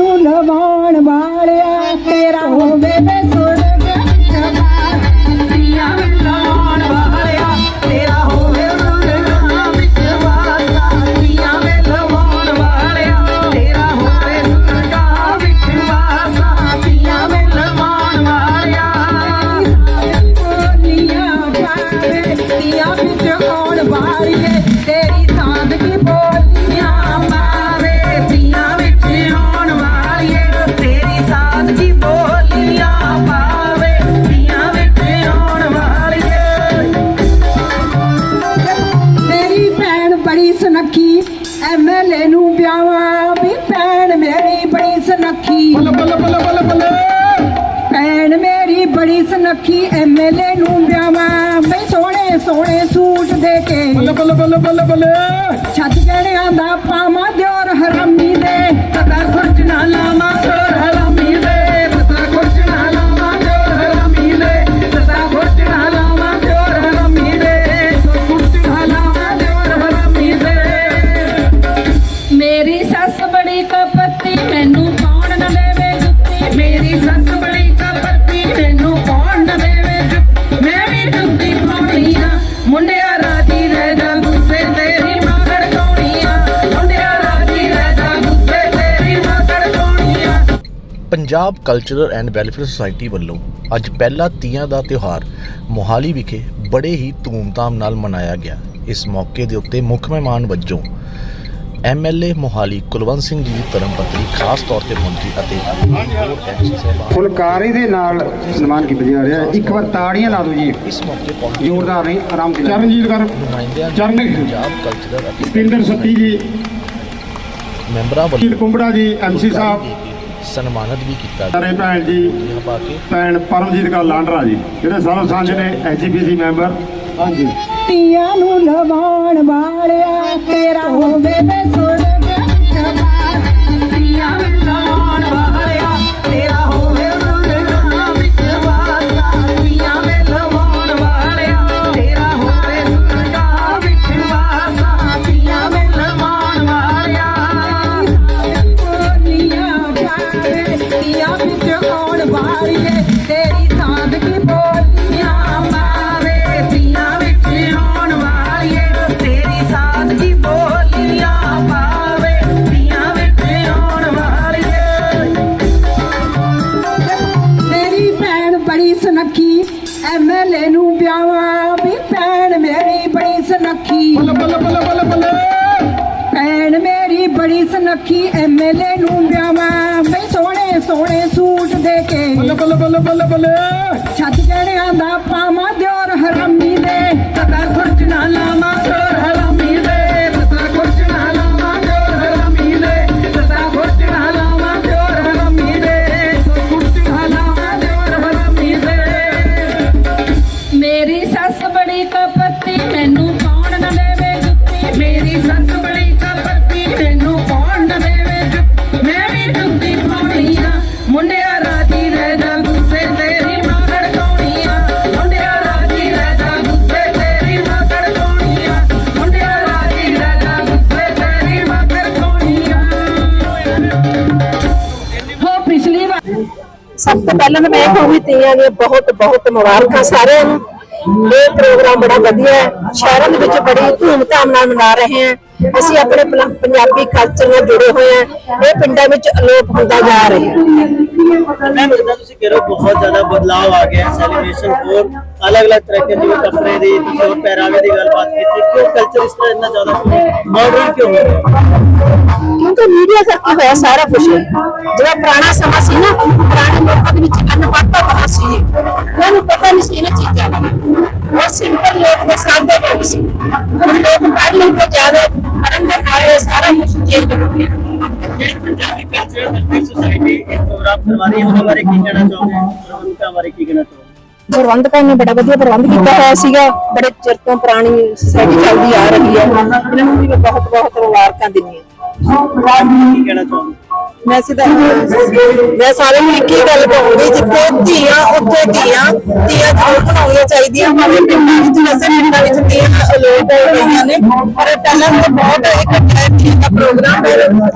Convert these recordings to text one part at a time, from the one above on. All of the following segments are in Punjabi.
ਨੂੰ ਲਵਾਉਣ ਵਾਲਿਆ ਤੇਰਾ ਹੋਵੇ ਵੇ ਸੁਰਗ ਸੁਨੱਖੀ ਐਮਐਲਏ ਨੂੰ ਵਿਆਹਾਂ ਵੀ ਭੈਣ ਮੇਰੀ ਬੜੀ ਸੁਨੱਖੀ। ਬੱਲੇ ਬੱਲੇ ਬੱਲੇ ਬੱਲੇ ਬੱਲੇ। ਭੈਣ ਮੇਰੀ ਬੜੀ ਸੁਨੱਖੀ ਐਮਐਲਏ ਨੂੰ ਵਿਆਹਾਂ ਬਈ ਸੋਹਣੇ ਸੋਹਣੇ ਸੂਟ ਦੇ ਕੇ। ਬੱਲੇ ਬੱਲੇ ਬੱਲੇ ਬੱਲੇ ਬੱਲੇ। ਛੱਤ ਜੜਿਆਂ ਦਾ ਪਾਵਾਂ ਦਿਓਰ ਹਰਾਮੀ ਦੇ। ਪਤਾ ਖੁਰਚ ਨਾ ਲਾਵਾਂ। Punjab cultural and welfare society ਵੱਲੋਂ ਅੱਜ ਪਹਿਲਾ ਤੀਆਂ ਦਾ ਤਿਉਹਾਰ ਮੋਹਾਲੀ ਵਿਖੇ ਬੜੇ ਹੀ ਧੂਮਧਾਮ ਨਾਲ ਮਨਾਇਆ ਗਿਆ। ਇਸ ਮੌਕੇ ਦੇ ਉੱਤੇ ਮੁੱਖ ਮਹਿਮਾਨ ਵਜੋਂ ਐਮਐਲਏ ਮੋਹਾਲੀ ਕੁਲਵੰਤ ਸਿੰਘ ਜੀ ਦੀ ਧਰਮ ਪਤਨੀ ਖਾਸ ਤੌਰ ਤੇ ਪਹੁੰਚੀ ਅਤੇ ਫੁਲਕਾਰੀ ਦੇ ਨਾਲ ਸਨਮਾਨ ਕੀਤਾ ਜਾ ਰਿਹਾ ਹੈ। ਇੱਕ ਵਾਰ ਤਾੜੀਆਂ ਲਾ ਦਿਓ ਜੀ। ਇਸ ਮੌਕੇ ਪਹੁੰਚੇ ਜ਼ੋਰਦਾਰ ਨਹੀਂ ਆਰਾਮ ਨਾਲ ਚਰਨਜੀਤ ਕਰ ਨੁਮਾਇੰਦਿਆਂ ਚਰਨ ਪੰਜਾਬ ਕਲਚਰਲ ਅਤੇ ਸਤਿੰਦਰ ਸੱਤੀ ਜੀ। ਮੈਂਬਰਾਂ ਵੱਲੋਂ ਕੁੰਬੜਾ ਜੀ ਐਮਸੀ ਸਾਹਿਬ। ਸਨਮਾਨਿਤ ਵੀ ਕੀਤਾ ਗਿਆ। ਸਾਰੇ ਭੈਣ ਜੀ ਦੀਆਂ ਪਾ ਕੇ। ਭੈਣ ਪਰਮਜੀਤ ਕਾ ਲਾਂਡਰਾ ਜੀ ਜਿਹੜੇ ਸਰਵ ਸਾਂਝ ਨੇ ਐਜੀਪੀਸੀ ਮੈਂਬਰ। ਹਾਂਜੀ ਤੀਆਂ ਨੂੰ ਲਵਾਉਣ ਵਾਲਿਆ ਤੇਰਾ ਹੋਵੇ ਵੇ ਸੁਨੱਖੀ ਐਮਐਲਏ ਨੂੰ ਵਿਆਹਾਂ ਵੀ ਭੈਣ ਮੇਰੀ ਬੜੀ ਸੁਨੱਖੀ। ਬੱਲੇ ਬੱਲੇ ਬੱਲੇ ਬੱਲੇ ਬੱਲੇ। ਭੈਣ ਮੇਰੀ ਬੜੀ ਸੁਨੱਖੀ ਐਮਐਲਏ ਨੂੰ ਵਿਆਹਾਂ ਬਈ ਸੋਹਣੇ ਸੋਹਣੇ ਸੂਟ ਦੇ ਕੇ। ਬੱਲੇ ਬੱਲੇ ਬੱਲੇ ਬੱਲੇ ਬੱਲੇ। ਛੱਤ ਜੜਿਆਂ ਦਾ ਪਾਵਾਂ ਦਿਓਰ ਹਰਾਮੀ ਸਭ ਤੋਂ ਪਹਿਲਾਂ ਤਾਂ ਮੈਂ ਕਹੂੰਗੀ ਤੀਆਂ ਦੀਆਂ ਬਹੁਤ ਬਹੁਤ ਮੁਬਾਰਕਾਂ ਸਾਰਿਆਂ ਨੂੰ। ਇਹ ਪ੍ਰੋਗਰਾਮ ਬੜਾ ਵਧੀਆ ਹੈ। ਸ਼ਹਿਰਾਂ ਦੇ ਵਿੱਚ ਬੜੀ ਧੂਮ-ਧਾਮ ਨਾਲ ਮਨਾ ਰਹੇ ਹਾਂ। ਅਸੀਂ ਆਪਣੇ ਪੰਜਾਬੀ ਕਲਚਰ ਨਾਲ ਜੁੜੇ ਹੋਏ ਹਾਂ। ਇਹ ਪਿੰਡਾਂ ਵਿੱਚ ਅਲੋਪ ਹੁੰਦਾ ਜਾ ਰਿਹਾ ਹੈ। ਮੈਂ ਜਿੱਦਾਂ ਤੁਸੀਂ ਕਹਿ ਬਹੁਤ ਜ਼ਿਆਦਾ ਬਦਲਾਅ ਆ ਗਿਆ ਸੈਲੀਬ੍ਰੇਸ਼ਨ ਹੋਰ ਅਲੱਗ-ਅਲੱਗ ਤਰ੍ਹਾਂ ਦੇ ਕੱਪੜੇ ਦੀ, ਤੁਸੀਂ ਪਹਿਰਾਵੇ ਦੀ ਗੱਲਬਾਤ ਕੀਤੀ। ਕਿਉਂ ਕਲਚਰ ਕਿਉਂਕਿ ਮੀਡੀਆ ਕਰਕੇ ਹੋਇਆ ਸਾਰਾ ਕੁਝ ਜਿਹੜਾ ਪੁਰਾਣਾ ਸਮਾਂ ਸੀ ਨਾ ਪੁਰਾਣੇ ਲੋਕਾਂ ਦੇ ਵਿੱਚ ਅਨਪੜ੍ਹਤਾ ਬਹੁਤ ਸੀ। ਉਹਨਾਂ ਨੂੰ ਪਤਾ ਨਹੀਂ ਸੀ ਇਹਨਾਂ ਚੀਜ਼ਾਂ ਦਾ। ਉਹ ਸਿੰਪਲ ਲੋਕ ਦੇ ਸਾਦੇ ਲੋਕ ਸੀ। ਹੁਣ ਲੋਕ ਪੜ੍ਹ ਲਿਖ ਕੇ ਜ਼ਿਆਦਾ ਪੜ੍ਹਨ ਦੇ ਨਾਲ ਸਾਰਾ ਕੁਝ ਚੇਂਜ ਹੋ ਗਿਆ। ਪੰਜਾਬੀ ਕਲਚਰ ਸੁਸਾਇਟੀ ਇਹ ਪ੍ਰੋਗਰਾਮ ਕਰਵਾ ਰਹੀ ਹੈ ਉਹਨਾਂ ਬਾਰੇ ਕੀ ਕਹਿਣਾ ਚਾਹੋਗੇ? ਪ੍ਰਬੰਧਕਾਂ ਬਾਰੇ ਕੀ ਕਹਿਣਾ ਚਾਹੋਗੇ? ਪ੍ਰਬੰਧਕਾਂ ਨੇ ਬੜਾ ਵਧੀਆ ਪ੍ਰਬੰਧ ਕੀਤਾ ਹੋਇਆ ਸੀਗਾ। ਬੜੇ ਚਿਰ ਤੋਂ ਪੁਰਾਣੀ ਸੁਸਾਇਟੀ ਚੱਲਦੀ ਆ ਰਹੀ ਹੈ। ਇਹਨਾਂ ਨੂੰ ਵੀ ਬਹੁਤ ਬਹੁਤ ਮੁਬਾਰਕਾਂ ਦਿੰਦੀ ਹਾਂ। ਕਹਿਣਾ ਚਾਹੁੰਦੇ ਮੈਂ ਸਿੱਧਾ ਮੈਂ ਸਾਰਿਆਂ ਨੂੰ ਇੱਕ ਹੀ ਗੱਲ ਕਹੂੰਗੀ, ਜਿੱਥੇ ਧੀਆਂ, ਉੱਥੇ ਧੀਆਂ ਧੀਆਂ ਜ਼ਰੂਰ ਬਣਾਉਣੀਆਂ ਚਾਹੀਦੀਆਂ, ਭਾਵੇਂ ਪਿੰਡਾਂ ਵਿੱਚ ਵੈਸੇ ਪਿੰਡਾਂ ਵਿੱਚ ਧੀਆਂ ਅਲੋਪ ਹੋ ਗਈਆਂ ਨੇ, ਪਰ ਪਹਿਲਾਂ ਤਾਂ ਬਹੁਤ ਇੱਕ ਟਾਈਮ ਦਾ ਪ੍ਰੋਗਰਾਮ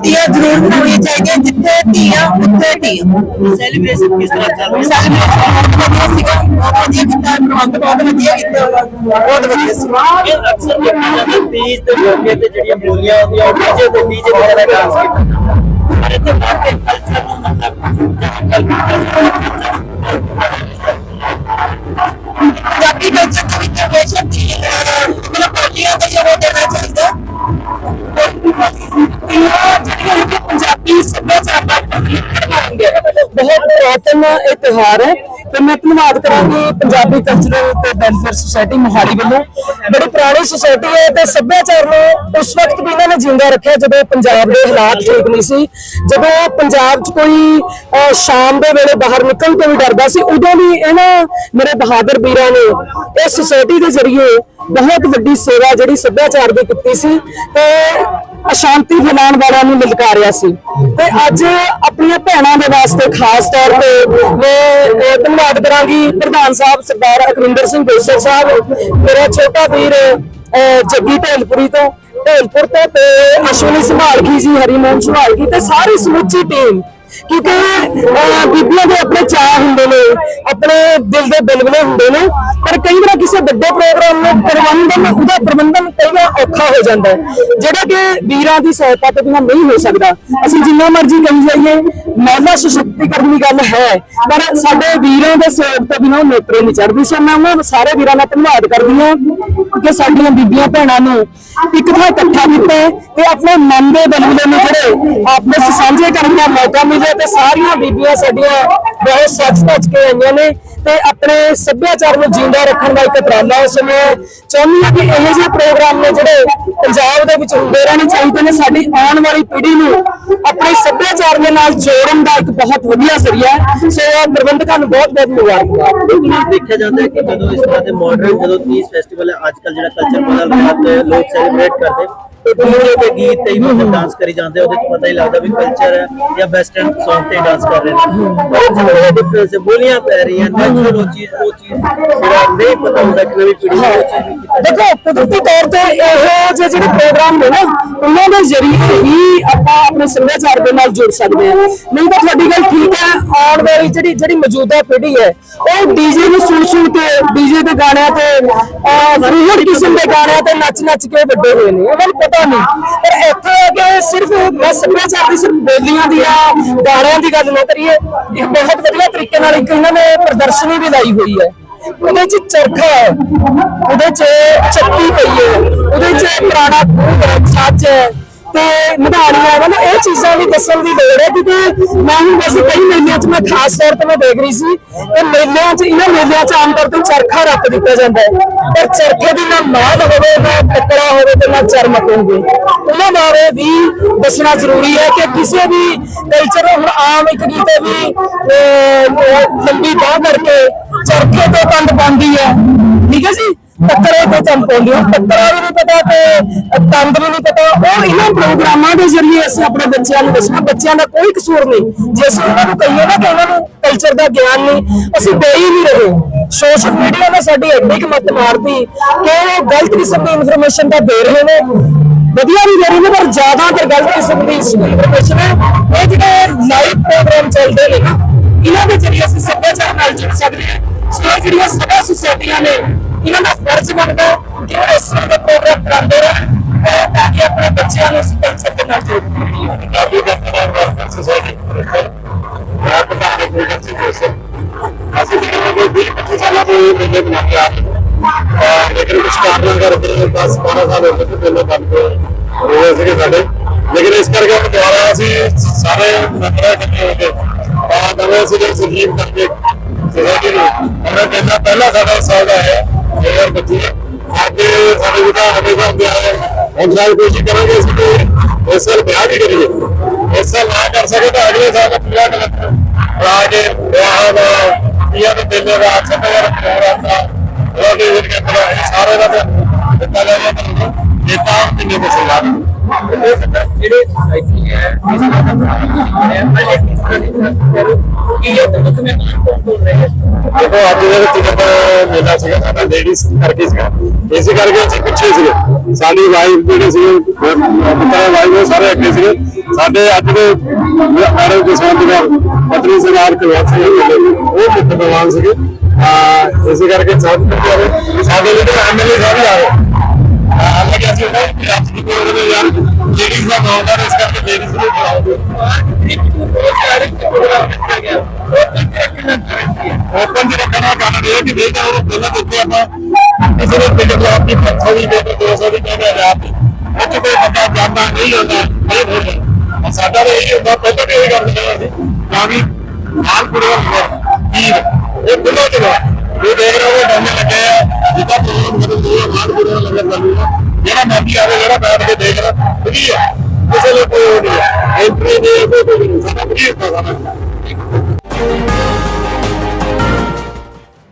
ਧੀਆਂ ਜ਼ਰੂਰ ਬਣਾਉਣੀਆਂ ਚਾਹੀਦੀਆਂ, ਜਿੱਥੇ ਧੀਆਂ, ਉੱਥੇ ਧੀਆਂ। ਸੈਲੀਬ੍ਰੇਸ਼ਨ ਕਿਸ ਤਰ੍ਹਾਂ ਚੱਲ ਰਿਹਾ? ਸੈਲੀਬ੍ਰੇਸ਼ਨ ਬਹੁਤ ਵਧੀਆ ਸੀਗਾ ਬਹੁਤ ਵਧੀਆ ਕੀਤਾ ਪ੍ਰਬੰਧ ਬਹੁਤ ਵਧੀਆ ਕੀਤਾ ਬਹੁਤ ਵਧੀਆ ਸੀ ਇਹ ਅਕਸਰ ਦੇਖਿਆ ਜਾਂਦਾ ਤੀਜ ਦੇ ਮੌਕੇ ਤੇ ਜਿਹੜੀਆਂ ਬੋਲੀਆਂ ਆਉਂਦੀਆਂ ਉਹ ਡੀਜੇ ਤੇ ਡੀਜੇ ਵਗੈਰਾ ਡਾਂਸ ਕੀਤਾ। ਪੰਜਾਬੀ ਕਲਚਰ ਦੇ ਵਿੱਚ ਹਮੇਸ਼ਾ ਮਤਲਬ ਬੋਲੀਆਂ ਦਾ ਜਿਹੜਾ ਦੇਣਾ ਚਾਹੀਦਾ ਪੰਜਾਬੀ ਸੱਭਿਆਚਾਰ ਦਾ ਬਹੁਤ ਪੁਰਾਤਨ ਇਹ ਤਿਉਹਾਰ ਹੈ। ਤੇ ਮੈਂ ਧੰਨਵਾਦ ਕਰਾਂਗੀ ਪੰਜਾਬੀ ਕਲਚਰਲ ਤੇ ਵੈਲਫੇਅਰ ਸੁਸਾਇਟੀ ਮੋਹਾਲੀ ਵੱਲੋਂ। ਬੜੀ ਪੁਰਾਣੀ ਸੁਸਾਇਟੀ ਹੈ ਤੇ ਸੱਭਿਆਚਾਰ ਨੂੰ ਉਸ ਵਕਤ ਵੀ ਇਹਨਾਂ ਨੇ ਜਿੰਦਾ ਰੱਖਿਆ ਜਦੋਂ ਪੰਜਾਬ ਦੇ ਹਾਲਾਤ ਠੀਕ ਨਹੀਂ ਸੀ। ਜਦੋਂ ਪੰਜਾਬ 'ਚ ਕੋਈ ਸ਼ਾਮ ਦੇ ਵੇਲੇ ਬਾਹਰ ਨਿਕਲਣ ਤੋਂ ਵੀ ਡਰਦਾ ਸੀ, ਉਦੋਂ ਵੀ ਇਹਨਾਂ ਮੇਰੇ ਬਹਾਦਰ ਵੀਰਾਂ ਨੇ ਇਸ ਸੁਸਾਇਟੀ ਦੇ ਜ਼ਰੀਏ ਬਹੁਤ ਵੱਡੀ ਸੇਵਾ ਜਿਹੜੀ ਸੱਭਿਆਚਾਰ ਦੀ ਕੀਤੀ ਸੀ। ਤੇ ਅਸ਼ਾਂਤੀ ਫੈਲਾਉਣ ਵਾਲਿਆਂ ਨੂੰ ਲਲਕਾਰਿਆ ਸੀ। ਤੇ ਅੱਜ ਆਪਣੀਆਂ ਭੈਣਾਂ ਦੇ ਵਾਸਤੇ ਖਾਸ ਤੌਰ ਤੇ ਮੈਂ ਅਹ, ਧੰਨਵਾਦ ਕਰਾਂਗੀ ਪ੍ਰਧਾਨ ਸਾਹਿਬ ਸਰਦਾਰ ਅਕਵਿੰਦਰ ਸਿੰਘ ਬੇਸਰ ਸਾਹਿਬ ਮੇਰਾ ਛੋਟਾ ਵੀਰ ਅਹ, ਜੱਗੀ ਢੇਲਪੁਰੀ ਤੋਂ। ਢੇਲਪੁਰ ਤੋਂ ਤੇ ਅਸ਼ਵਨੀ ਸੰਭਾਲਗੀ ਜੀ ਹਰੀਮੋਹਨ ਸੰਭਾਲਗੀ ਤੇ ਸਾਰੀ ਸਮੁੱਚੀ ਟੀਮ ਕਿਉਂਕਿ ਬੀਬੀਆਂ ਦੇ ਆਪਣੇ ਚਾਹ ਹੁੰਦੇ ਨੇ, ਆਪਣੇ ਦਿਲ ਦੇ ਬਿਲਬਲੇ ਹੁੰਦੇ ਨੇ, ਪਰ ਕਈ ਵਾਰ ਕਿਸੇ ਵੱਡੇ ਪ੍ਰੋਗਰਾਮ ਨੂੰ ਪ੍ਰਬੰਧਨ, ਉਹਦਾ ਪ੍ਰਬੰਧਨ ਕਈ ਵਾਰ ਔਖਾ ਹੋ ਜਾਂਦਾ ਜਿਹੜਾ ਕਿ ਵੀਰਾਂ ਦੀ ਸਹਾਇਤਾ ਤੋਂ ਬਿਨਾਂ ਨਹੀਂ ਹੋ ਸਕਦਾ। ਅਸੀਂ ਜਿੰਨਾ ਮਰਜ਼ੀ ਕਹੀ ਜਾਈਏ, ਮਹਿਲਾ ਸਸ਼ਕਤੀਕਰਨ ਦੀ ਗੱਲ ਹੈ, ਪਰ ਸਾਡੇ ਵੀਰਾਂ ਦੇ ਸਹਿਯੋਗ ਤੋਂ ਬਿਨਾਂ ਉਹ ਨੇਪਰੇ ਨਹੀਂ ਚੜ੍ਹਦੀ। ਸੋ ਮੈਂ ਉਹਨਾਂ ਸਾਰੇ ਵੀਰਾਂ ਦਾ ਧੰਨਵਾਦ ਕਰਦੀ ਹਾਂ ਕਿ ਸਾਡੀਆਂ ਬੀਬੀਆਂ ਭੈਣਾਂ ਨੂੰ ਇੱਕ ਥਾਂ ਇਕੱਠਾ ਕੀਤਾ ਤੇ ਆਪਣੇ ਮਨ ਦੇ ਬਲਬਲੇ ਨੂੰ ਜਿਹੜੇ ਆਪਸ ਸਾਂਝੇ ਕਰਨ ਦਾ ਮੌਕਾ ਮਿਲਿਆ। ਤੇ ਸਾਰੀਆਂ ਬੀਬੀਆਂ ਸਾਡੀਆਂ ਬਹੁਤ ਸੱਚ ਧੱਜ ਕੇ ਆਈਆਂ ਨੇ ਤੇ ਆਪਣੇ ਸੱਭਿਆਚਾਰ ਨੂੰ ਜਿੰਦਾ ਰੱਖਣ ਦਾ ਇੱਕ ਉਪਰਾਲਾ ਹੈ ਸੋ ਚਾਹੁੰਦੀ ਹਾਂ ਕਿ ਇਹੋ ਜਿਹੇ ਪ੍ਰੋਗਰਾਮ ਨੇ ਜਿਹੜੇ ਪੰਜਾਬ ਦੇ ਵਿੱਚ ਹੁੰਦੇ ਰਹਿਣੇ ਚਾਹੀਦੇ ਨੇ, ਸਾਡੀ ਆਉਣ ਵਾਲੀ ਪੀੜ੍ਹੀ ਨੂੰ ਆਪਣੇ ਸੱਭਿਆਚਾਰ ਦੇ ਨਾਲ ਜੋੜਨ ਦਾ ਇੱਕ ਬਹੁਤ ਵਧੀਆ ਜ਼ਰੀਆ ਹੈ। ਸੋ ਪ੍ਰਬੰਧਕਾਂ ਨੂੰ ਬਹੁਤ ਬਹੁਤ ਮੁਬਾਰਕ। ਲੇਕਿਨ ਦੇਖਿਆ ਜਾਂਦਾ ਹੈ ਕਿ ਜਦੋਂ ਇਸ ਤਰ੍ਹਾਂ ਦੇ ਮਾਡਰਨ ਜਦੋਂ ਤੀਜ ਫੈਸਟੀਵਲ ਹੈ, ਅੱਜ ਕੱਲ ਜਿਹੜਾ ਕਲਚਰ ਬਦਲ ਰਿਹਾ ਤੇ ਲੋਕ ਸੈਲੀਬ੍ਰੇਟ ਕਰਦੇ। ਡੀਜੇ ਤੇ ਗੀਤ ਤੇ ਹੀ ਮਤਲਬ ਡਾਂਸ ਕਰੀ ਜਾਂਦੇ ਉਹਦੇ ਚ ਪਤਾ ਹੀ ਲੱਗਦਾ ਵੀ ਕਲਚਰ ਹੈ ਜਾਂ ਵੈਸਟਰਨ Song ਤੇ ਡਾਂਸ ਕਰ ਰਹੇ ਨੇ। ਪਰ ਜਿਹੜਾ ਡਿਫਰੈਂਸ ਹੈ ਬੋਲੀਆਂ ਪੈ ਰਹੀਆਂ ਨੈਚੁਰਲ ਉਹ ਚੀਜ਼ ਉਹ ਚੀਜ਼ ਜਿਹੜਾ ਨਹੀਂ ਪਤਾ ਹੁੰਦਾ ਕਿ ਨਵੀਂ ਪੀੜ੍ਹੀ ਨੂੰ ਉਹ ਚੀਜ਼ ਵੀ ਕੀਤਾ ਦੇਖੋ ਕੁਦਰਤੀ ਤੌਰ ਤੇ ਇਹੋ ਜਿਹੇ ਜਿਹੜੇ ਪ੍ਰੋਗਰਾਮ ਨੇ ਨਾ ਉਹਨਾਂ ਦੇ ਜ਼ਰੀਏ ਹੀ ਆਪਾਂ ਆਪਣੇ ਸੱਭਿਆਚਾਰ ਦੇ ਨਾਲ ਜੁੜ ਸਕਦੇ ਹਾਂ। ਨਹੀਂ ਤਾਂ ਤੁਹਾਡੀ ਗੱਲ ਠੀਕ ਹੈ ਆਉਣ ਵਾਲੀ ਜਿਹੜੀ ਜਿਹੜੀ ਮੌਜੂਦਾ ਪੀੜ੍ਹੀ ਹੈ ਉਹ ਡੀਜੇ ਨੂੰ ਸੁਣ ਸੁਣ ਕੇ ਡੀਜੇ ਦੇ ਗਾਣਿਆਂ ਤੇ ਫਰੀਹਰ ਕਿਸਮ ਦੇ ਗਾਣਿਆਂ ਤੇ ਨੱਚ ਨੱਚ ਕੇ ਵੱਡੇ ਹੋਏ ਨੇ। ਉਹਨਾਂ ਨੂੰ ਪਤਾ ਨਹੀਂ। ਪਰ ਇੱਥੇ ਆ ਸਿਰਫ ਬਸ ਸੱਭਿਆਚਾਰ ਦੀ ਸਿਰਫ ਬੋਲੀਆਂ ਦੀ ਜਾਂ ਗਾਣਿਆਂ ਦੀ ਗੱਲ ਨਾ ਕਰੀਏ। ਇੱਕ ਬਹੁਤ ਵਧੀਆ ਤਰੀਕੇ ਨਾਲ ਇੱਕ ਇਹਨਾਂ ਨੇ ਪ੍ਰਦਰਸ਼ਨੀ ਵੀ ਲਾਈ ਹੋਈ ਹੈ। ਉਹਦੇ ਚ ਚਰਖਾ ਹੈ। ਉਹਦੇ ਚ ਚੱਕੀ ਪਈ ਹੈ। ਉਹਦੇ ਚ ਪੁਰਾਣਾ ਖੂਹ ਹੈ ਸੱਚ ਹੈ। ਤੇ ਮਧਾਣੀਆਂ ਮਤਲਬ ਇਹ ਚੀਜ਼ਾਂ ਵੀ ਦੱਸਣ ਦੀ ਲੋੜ ਹੈ ਕਿਉਂਕਿ ਮੈਂ ਹੁਣ ਵੈਸੇ ਕਈ ਮੇਲਿਆਂ 'ਚ ਮੈਂ ਖਾਸ ਤੌਰ ਤੇ ਮੈਂ ਦੇਖ ਰਹੀ ਸੀ ਕਿ ਮੇਲਿਆਂ 'ਚ, ਇਹਨਾਂ ਮੇਲਿਆਂ 'ਚ ਆਮ ਤੌਰ ਤੇ ਚਰਖਾ ਰੱਖ ਦਿੱਤਾ ਜਾਂਦਾ ਹੈ। ਪਰ ਚਰਖੇ ਦੀ ਨਾ ਮਾਲ ਹੋਵੇ, ਨਾ ਟੱਕਰਾ ਹੋਵੇ ਤੇ ਨਾ ਚਰਮਕ ਹੋਵੇ। ਉਹਨਾਂ ਬਾਰੇ ਵੀ ਦੱਸਣਾ ਜ਼ਰੂਰੀ ਹੈ ਕਿ ਕਿਸੇ ਵੀ ਕਲਚਰ ਹੁਣ ਆਮ ਇੱਕ ਗੀਤੇ ਵੀ ਲੰਬੀ ਬਾਹ ਕਰਕੇ ਚਰਖੇ ਤੋਂ ਕੰਡ ਪਾਉਂਦੀ ਹੈ। ਠੀਕ ਹੈ ਜੀ? ਟੱਕਰੇ ਤੇ ਚੰਦ ਪਾਉਂਦੀ ਵੀ ਨਹੀਂ ਪਤਾ ਤੇ ਤੰਦ ਵੀ ਨਹੀਂ ਪਤਾ। ਉਹ ਇਹਨਾਂ ਪ੍ਰੋਗਰਾਮਾਂ ਦੇ ਜ਼ਰੀਏ ਅਸੀਂ ਆਪਣੇ ਬੱਚਿਆਂ ਨੂੰ ਦੱਸਣਾ। ਬੱਚਿਆਂ ਦਾ ਕੋਈ ਕਸੂਰ ਨਹੀਂ। ਜੇ ਅਸੀਂ ਉਹਨਾਂ ਨੂੰ ਕਹੀਏ ਨਾ ਕਿ ਇਹਨਾਂ ਨੂੰ ਕਲਚਰ ਦਾ ਗਿਆਨ ਨਹੀਂ, ਅਸੀਂ ਦੇ ਹੀ ਨਹੀਂ ਰਹੇ। ਸੋਸ਼ਲ ਮੀਡੀਆ ਨੇ ਸਾਡੀ ਐਡੀ ਕੁ ਮੱਤ ਮਾਰਦੀ ਕਿ ਉਹ ਗਲਤ ਕਿਸਮ ਦੀ ਇਨਫੋਰਮੇਸ਼ਨ ਤਾਂ ਦੇ ਰਹੇ ਨੇ। ਵਧੀਆ ਵੀ ਦੇ ਰਹੇ ਨੇ, ਪਰ ਜ਼ਿਆਦਾਤਰ ਗਲਤ ਕਿਸਮ ਦੀ ਇਨਫੋਰਮੇਸ਼ਨ ਹੈ। ਇਹ ਜਿਹੜੇ ਲਾਈਵ ਪ੍ਰੋਗਰਾਮ ਚੱਲਦੇ ਨੇ ਨਾ, ਇਹਨਾਂ ਦੇ ਜ਼ਰੀਏ ਅਸੀਂ ਸੱਭਿਆਚਾਰ ਨਾਲ ਜੁੜ ਸਕਦੇ ਹਾਂ। ਸੋ ਜਿਹੜੀਆਂ ਸਭਾ ਸੁਸਾਇਟੀਆਂ ਨੇ ਇਹਨਾਂ ਦਾ ਫਰਜ਼ ਬਣਦਾ ਹੈ ਕਿ ਉਹ ਇਸ ਤਰ੍ਹਾਂ ਦੇ ਪ੍ਰੋਗਰਾਮ ਕਰਾਉਂਦੇ ਰਹਿਣ ਅਹ ਤਾਂ ਕਿ ਆਪਣੇ ਬੱਚਿਆਂ ਨੂੰ ਇਸ ਕਲਚਰ ਦੇ ਨਾਲ ਜੋੜਨ ਅਸੀਂ ਜਿਹੜੇ ਵੀ 25 ਸਾਲਾਂ ਤੋਂ ਇਹ ਮੇਲੇ ਬਣਾ ਕੇ ਆ ਰਹੇ ਹਾਂ ਲੇਕਿਨ ਕੁਝ ਕਾਰਨਾਂ ਕਰਕੇ 10 12 ਸਾਲ ਹੋ ਗਏ ਤੇ ਮੇਲੇ ਬੰਦ ਹੋਏ ਸੀਗੇ ਸਾਡੇ ਲੇਕਿਨ ਇਸ ਕਰਕੇ ਹੁਣ ਦੁਬਾਰਾ ਅਸੀਂ ਸਾਰੇ ਮੈਂਬਰ ਇਕੱਠੇ ਹੋ ਕੇ ਆ ਨਵੇਂ ਅਸੀਂ ਜਿਹੜੇ ਸੰਜੀਵ ਕਰਕੇ ਸੋਸਾਇਟੀ ਨੂੰ ਉਹਨਾਂ ਕਹਿੰਦਾ ਪਹਿਲਾ ਸਾਡਾ ਸਾਲ ਦਾ ਹੈ 2025 ਅੱਜ ਸਾਡੇ ਜਿਹੜਾ ਹਮੇਸ਼ਾ ਹੁੰਦੇ ਆਏ ਹੁਣ ਸਾਲ ਕੋਸ਼ਿਸ਼ ਕਰਾਂਗੇ ਅਸੀਂ ਕਿ ਇਸ ਸਾਲ ਵਿਆਹ ਵੀ ਕਰੀਏ। ਇਸ ਸਾਲ ਨਾ ਕਰ ਸਕੇ ਤਾਂ ਅਗਲੇ ਸਾਲ ਪੂਰਾ ਕਲੈਕਟਰ ਬਣਾ ਵਿਆਹ ਦਾ ਇਹ ਤੇ ਮੇਲੇ ਦਾ ਸੱਭਿਆਚਾਰ ਪ੍ਰੋਗਰਾਮ ਦਾ ਉਹ ਵੀ ਇਹ ਸਾਰੇ ਦਾ ਦਿੱਤਾ ਜਾਵੇ ਤਾਂ ਇਹ ਕਿੰਨੇ ਦੇ। ਜਿਹੜੇ ਸੋਸਾਇਟੀ ਹੈ ਇਸ ਦੇਖੋ, ਅੱਜ ਦੇ ਵਿੱਚ ਜਿਹੜਾ ਮੇਲਾ ਸੀਗਾ, ਸਾਡਾ ਲੇਡੀਜ਼ ਕਰਕੇ ਸੀਗਾ। ਇਸੇ ਕਰਕੇ ਅਸੀਂ ਪਿੱਛੇ ਸੀਗੇ। ਸਾਡੀ ਵਾਈਫ ਜਿਹੜੇ ਸੀਗੇ ਪੁੱਤਰ ਵਾਈਫ ਸਾਰੇ ਅੱਗੇ ਸੀਗੇ। ਸਾਡੇ ਅੱਜ ਦੇ ਮੈਡਮ ਜਸਵੰਤ ਕੌਰ ਪਤਨੀ ਸਰਦਾਰ ਕੁਲਵੰਤ ਸਿੰਘ ਉਹ ਮੁੱਖ ਪ੍ਰਵਾਨ ਸੀਗੇ। ਇਸੇ ਕਰਕੇ ਸਭ ਸਾਡੇ ਜਿਹੜੇ ਐਮਐਲਏ ਸਾਰੇ ਆ ਗਏ। ਲੇਡੀਜ਼ ਦਾ ਮਾਮਲਾ ਇਸ ਕਰਕੇ ਲੇਡੀਜ਼ ਨੂੰ ਬੁਲਾਓ ਓਪਨ ਜਿਹੜਾ ਕਰਨਾ ਕਾਰਨ ਇਹ ਕਿ ਦੇਖਦਾ ਉਹ ਪਹਿਲਾਂ ਦਿੱਤੇ ਆਪਾਂ ਕਿਸੇ ਨੇ ਪਿੰਡ ਬਲਾਕ ਦੀ 500 ਦੀ ਦੇ 200 ਦੀ ਕਹਿੰਦੇ ਹਜ਼ਾਰ ਉੱਥੇ ਕੋਈ ਬੰਦਾ ਜਾਂਦਾ ਨਹੀਂ ਹੁੰਦਾ, ਇਹ ਬੋਲਦਾ ਸਾਡਾ ਤਾਂ ਇਹ ਹੁੰਦਾ, ਪਹਿਲਾਂ ਵੀ ਇਹ ਗੱਲ ਕਰਦੇ ਸੀ ਤਾਂ ਵੀ ਹਾਲ ਕੁੜੀਆਂ ਕੀ। ਇਹ ਬੁੱਢਾ ਜਿਹੜਾ ਇਹ ਦੇਖ ਰਹੇ ਹੋ ਡੰਮੇ ਲੱਗੇ ਆ। ਜਿੱਦਾਂ ਪ੍ਰੋਗਰਾਮ ਮਤਲਬ ਦੋ ਹਾਲ ਕੁੜੀਆਂ ਲੱਗਣ ਲੱਗੂਗਾ ਜਿਹੜਾ ਮਰਜ਼ੀ ਆਵੇ ਜਿਹੜਾ ਬੈਠ ਕੇ ਦੇਖ ਰਿਹਾ ਫਰੀ ਹੈ ਕਿਸੇ ਲਈ ਕੋਈ ਉਹ ਨਹੀਂ ਹੈ। ਐਂਟਰੀ ਨਹੀਂ ਕੋਈ ਨਹੀਂ। ਸਾਡਾ ਫਰੀ ਹੁੰਦਾ ਸਾਡਾ